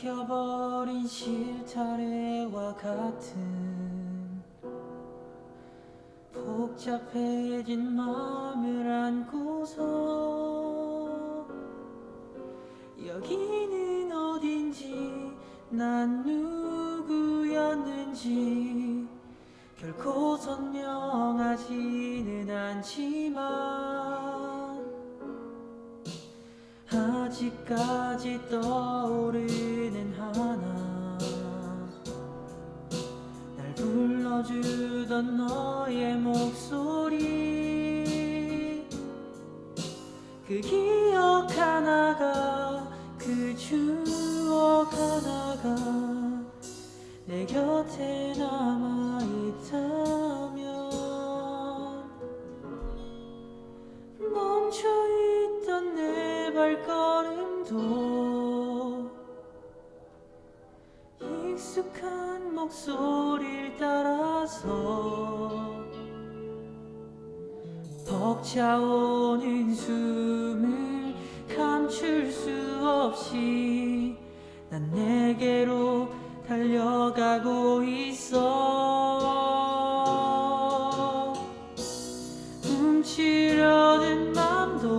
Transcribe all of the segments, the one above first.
엉켜버린 실타래와 같은 복잡해진 마음을 안고서 여기는 어딘지 난 누구였는지 결코 선명하지는 않지만 아직까지 떠오르 불러주던 너의 목소리. 그 기억 하나가 그 추억 하나가 내 곁에 남아있다면. 멈춰있던 내 발걸음도 익숙한 목소리를 따라서 벅차오는 숨을 감출 수 없이 난 내게로 달려가고 있어. 훔치려는 맘도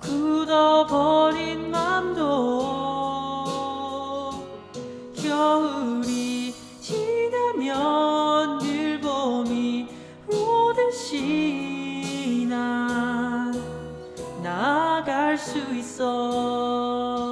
굳어버린 맘도 겨울이 지나면 늘 봄이 오듯이 나 나아갈 수 있어.